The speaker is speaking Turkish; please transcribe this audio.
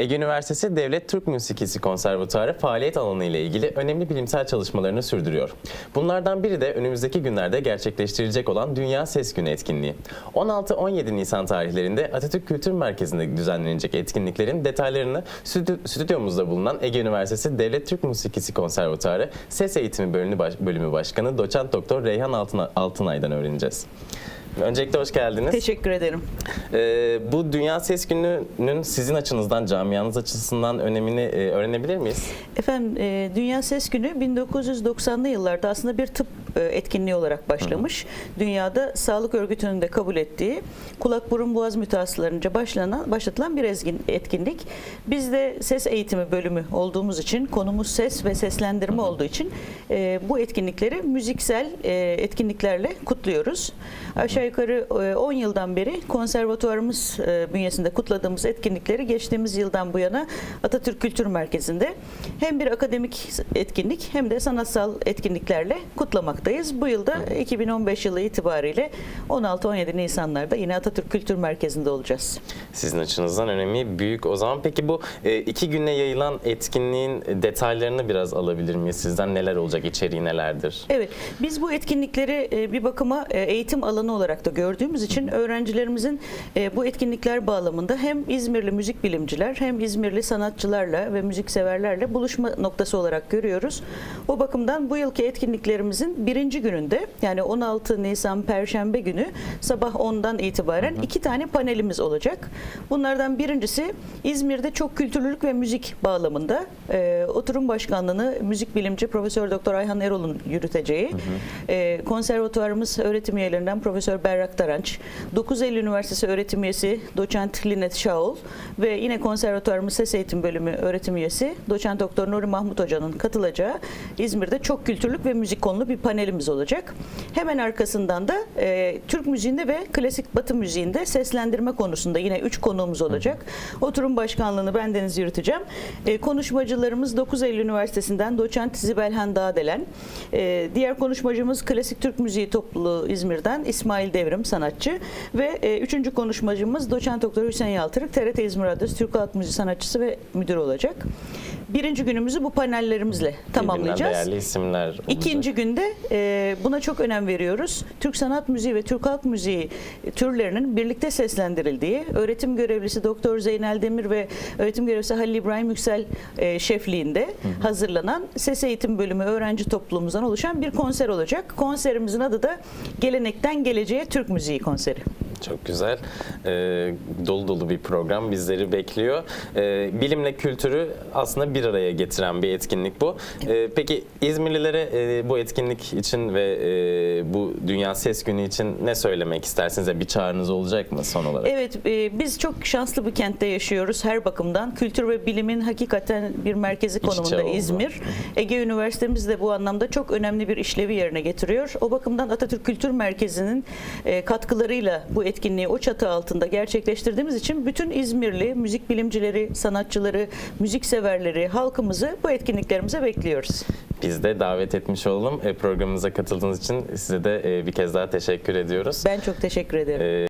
Ege Üniversitesi Devlet Türk Müzikisi Konservatuarı faaliyet alanı ile ilgili önemli bilimsel çalışmalarını sürdürüyor. Bunlardan biri de önümüzdeki günlerde gerçekleştirilecek olan Dünya Ses Günü etkinliği. 16-17 Nisan tarihlerinde Atatürk Kültür Merkezi'nde düzenlenecek etkinliklerin detaylarını stüdyo- stüdyomuzda bulunan Ege Üniversitesi Devlet Türk Müzikisi Konservatuarı Ses Eğitimi Bölümü, Baş- Bölümü Başkanı Doçent Doktor Reyhan Altına- Altınay'dan öğreneceğiz. Öncelikle hoş geldiniz. Teşekkür ederim. Ee, bu Dünya Ses Günü'nün sizin açınızdan, camianız açısından önemini e, öğrenebilir miyiz? Efendim e, Dünya Ses Günü 1990'lı yıllarda aslında bir tıp etkinliği olarak başlamış. Dünyada Sağlık Örgütü'nün de kabul ettiği kulak burun boğaz mütehassılarınca başlanan, başlatılan bir ezgin, etkinlik. Biz de ses eğitimi bölümü olduğumuz için konumuz ses ve seslendirme olduğu için e, bu etkinlikleri müziksel e, etkinliklerle kutluyoruz. Aşağı yukarı e, 10 yıldan beri konservatuvarımız e, bünyesinde kutladığımız etkinlikleri geçtiğimiz yıldan bu yana Atatürk Kültür Merkezi'nde hem bir akademik etkinlik hem de sanatsal etkinliklerle kutlamaktayız. Bu yılda 2015 yılı itibariyle 16-17 Nisanlarda yine Atatürk Kültür Merkezi'nde olacağız. Sizin açınızdan önemi büyük. O zaman peki bu e, iki güne yayılan etkinliğin detaylarını biraz alabilir miyiz? Sizden neler olacak, içeriği nelerdir? Evet, biz bu etkinlikleri e, bir bakıma e, eğitim alanı olarak da gördüğümüz için öğrencilerimizin bu etkinlikler bağlamında hem İzmirli müzik bilimciler hem İzmirli sanatçılarla ve müzikseverlerle buluşma noktası olarak görüyoruz. O bakımdan bu yılki etkinliklerimizin birinci gününde yani 16 Nisan Perşembe günü sabah 10'dan itibaren iki tane panelimiz olacak. Bunlardan birincisi İzmir'de çok kültürlülük ve müzik bağlamında e, oturum başkanlığını müzik bilimci Profesör Doktor Ayhan Erol'un yürüteceği. E, konservatuvarımız öğretim üyelerinden Profesör Berrak Taranç, 9 Eylül Üniversitesi öğretim üyesi Doçent Linet Şaol ve yine konservatuvarımız ses eğitim bölümü öğretim üyesi Doçent Doktor Nuri Mahmut Hoca'nın katılacağı İzmir'de çok kültürlük ve müzik konulu bir panelimiz olacak. Hemen arkasından da e, Türk müziğinde ve klasik batı müziğinde seslendirme konusunda yine 3 konuğumuz olacak. Oturum başkanlığını bendeniz yürüteceğim. E, konuşmacılarımız 9 Eylül Üniversitesi'nden doçent Zibelhan Dağdelen. E, diğer konuşmacımız Klasik Türk Müziği Topluluğu İzmir'den İsmail Devrim sanatçı ve e, üçüncü konuşmacımız doçent doktor Hüseyin Yaltırık TRT İzmir Radyosu Türk Halk Müziği sanatçısı ve müdürü olacak. Birinci günümüzü bu panellerimizle tamamlayacağız. değerli isimler olacak. İkinci günde e, buna çok önem veriyoruz. Türk sanat müziği ve Türk halk müziği türlerinin birlikte seslendirildiği, öğretim görevlisi Doktor Zeynel Demir ve öğretim görevlisi Halil İbrahim Yüksel e, şefliğinde hazırlanan ses eğitim bölümü öğrenci topluluğumuzdan oluşan bir konser olacak. Konserimizin adı da Gelenekten Geleceğe Türk Müziği konseri. Çok güzel. Ee, dolu dolu bir program bizleri bekliyor. Ee, bilimle kültürü aslında bir araya getiren bir etkinlik bu. Ee, peki İzmirlilere e, bu etkinlik için ve e, bu Dünya Ses Günü için ne söylemek istersiniz? Bir çağrınız olacak mı son olarak? Evet, e, biz çok şanslı bir kentte yaşıyoruz her bakımdan. Kültür ve bilimin hakikaten bir merkezi konumunda. İzmir. Ege Üniversitemiz de bu anlamda çok önemli bir işlevi yerine getiriyor. O bakımdan Atatürk Kültür Merkezi'nin e, katkılarıyla bu etkinliği o çatı altında gerçekleştirdiğimiz için bütün İzmirli müzik bilimcileri, sanatçıları, müzik severleri, halkımızı bu etkinliklerimize bekliyoruz. Biz de davet etmiş olalım. E, programımıza katıldığınız için size de e, bir kez daha teşekkür ediyoruz. Ben çok teşekkür ederim. Ee,